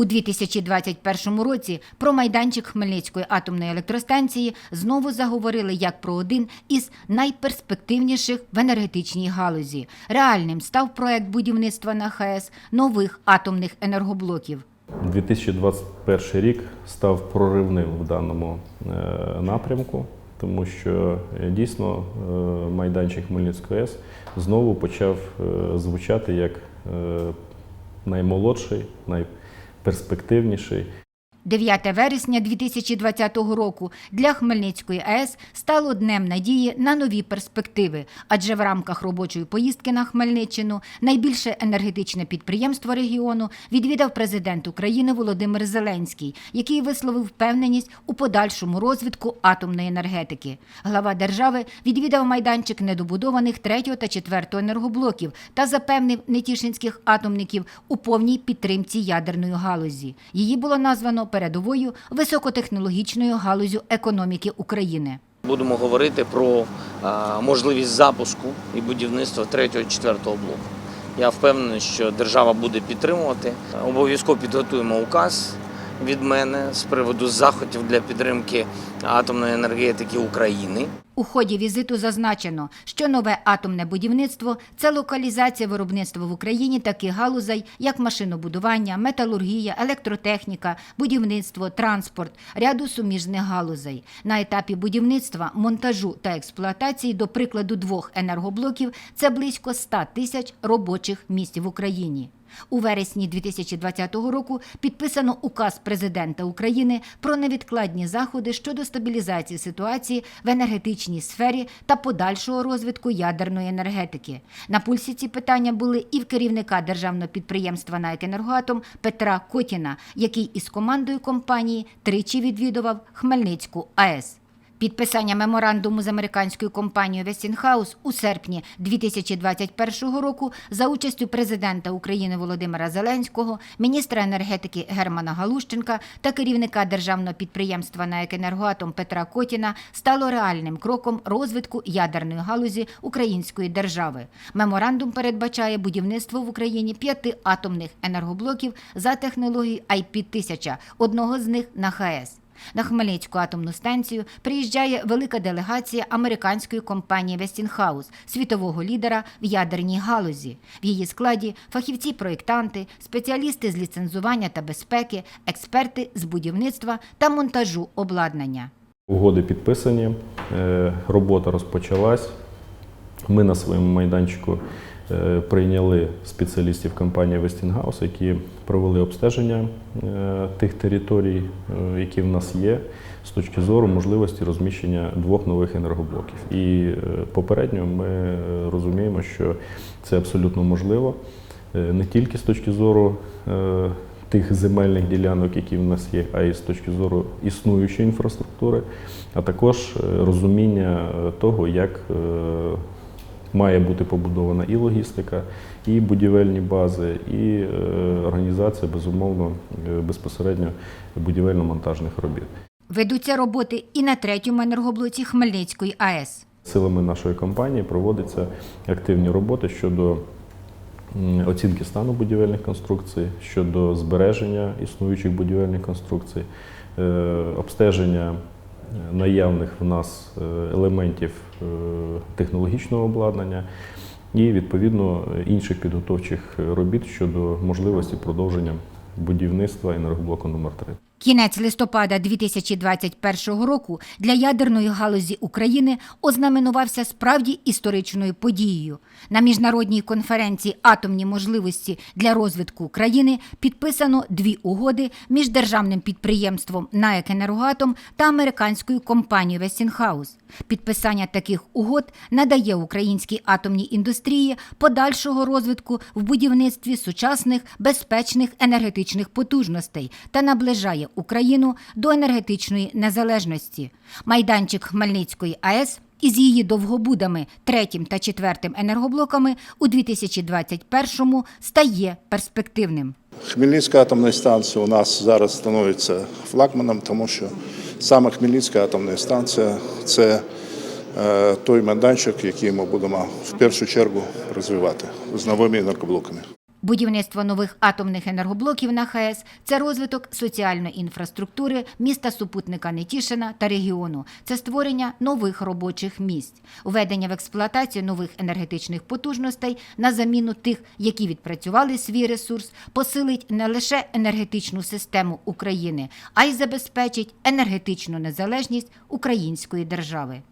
У 2021 році про майданчик Хмельницької атомної електростанції знову заговорили як про один із найперспективніших в енергетичній галузі. Реальним став проект будівництва на ХАЕС нових атомних енергоблоків. 2021 рік став проривним в даному е, напрямку, тому що е, дійсно е, майданчик Хмельницької АЕС знову почав звучати як наймолодший, найперспективніший 9 вересня 2020 року для Хмельницької АЕС стало днем надії на нові перспективи, адже в рамках робочої поїздки на Хмельниччину найбільше енергетичне підприємство регіону відвідав президент України Володимир Зеленський, який висловив впевненість у подальшому розвитку атомної енергетики. Глава держави відвідав майданчик недобудованих 3 та 4 енергоблоків та запевнив нетішинських атомників у повній підтримці ядерної галузі. Її було названо передовою високотехнологічною галузю економіки України. Будемо говорити про можливість запуску і будівництва третього і четвертого блоку. Я впевнений, що держава буде підтримувати. Обов'язково підготуємо указ від мене з приводу заходів для підтримки атомної енергетики України. У ході візиту зазначено, що нове атомне будівництво це локалізація виробництва в Україні таких галузей, як машинобудування, металургія, електротехніка, будівництво, транспорт, ряду суміжних галузей. На етапі будівництва, монтажу та експлуатації, до прикладу, двох енергоблоків це близько 100 тисяч робочих місць в Україні. У вересні 2020 року підписано указ президента України про невідкладні заходи щодо стабілізації ситуації в енергетичній сфері та подальшого розвитку ядерної енергетики. На пульсі ці питання були і в керівника державного підприємства «НАЕК Енергоатом» Петра Котіна, який із командою компанії тричі відвідував Хмельницьку АЕС. Підписання меморандуму з американською компанією Westinghouse у серпні 2021 року за участю президента України Володимира Зеленського, міністра енергетики Германа Галущенка та керівника державного підприємства «НАЕК Енергоатом» Петра Котіна стало реальним кроком розвитку ядерної галузі української держави. Меморандум передбачає будівництво в Україні п'яти атомних енергоблоків за технологією IP-1000, одного з них на ХАЕС. На Хмельницьку атомну станцію приїжджає велика делегація американської компанії Westinghouse, світового лідера в ядерній галузі. В її складі фахівці-проєктанти, спеціалісти з ліцензування та безпеки, експерти з будівництва та монтажу обладнання. Угоди підписані, е, робота розпочалась. Ми на своєму майданчику прийняли спеціалістів компанії Westinghouse, які провели обстеження е, тих територій, е, які в нас є, з точки зору можливості розміщення двох нових енергоблоків. І е, попередньо ми е, розуміємо, що це абсолютно можливо е, не тільки з точки зору е, тих земельних ділянок, які в нас є, а й з точки зору існуючої інфраструктури, а також е, розуміння е, того, як е, має бути побудована і логістика, і будівельні бази, і е, організація, безумовно, е, безпосередньо будівельно-монтажних робіт. Ведуться роботи і на третьому енергоблоці Хмельницької АЕС. Силами нашої компанії проводяться активні роботи щодо оцінки стану будівельних конструкцій, щодо збереження існуючих будівельних конструкцій, е, обстеження наявних в нас е, елементів е, технологічного обладнання і відповідно інших підготовчих робіт щодо можливості продовження будівництва енергоблоку номер 3 Кінець листопада 2021 року для ядерної галузі України ознаменувався справді історичною подією. На міжнародній конференції Атомні можливості для розвитку України підписано дві угоди між державним підприємством «НАЕК Енергоатом» та американською компанією Westinghouse. Підписання таких угод надає українській атомній індустрії подальшого розвитку в будівництві сучасних безпечних енергетичних потужностей та наближає Україну до енергетичної незалежності. Майданчик Хмельницької АЕС із її довгобудами третім та четвертим енергоблоками у 2021-му стає перспективним. Хмельницька атомна станція у нас зараз становиться флагманом, тому що саме Хмельницька атомна станція це е, той майданчик, який ми будемо в першу чергу розвивати з новими енергоблоками. Будівництво нових атомних енергоблоків на ХАЕС це розвиток соціальної інфраструктури міста супутника Нетішина та регіону. Це створення нових робочих місць, уведення в експлуатацію нових енергетичних потужностей на заміну тих, які відпрацювали свій ресурс, посилить не лише енергетичну систему України, а й забезпечить енергетичну незалежність української держави.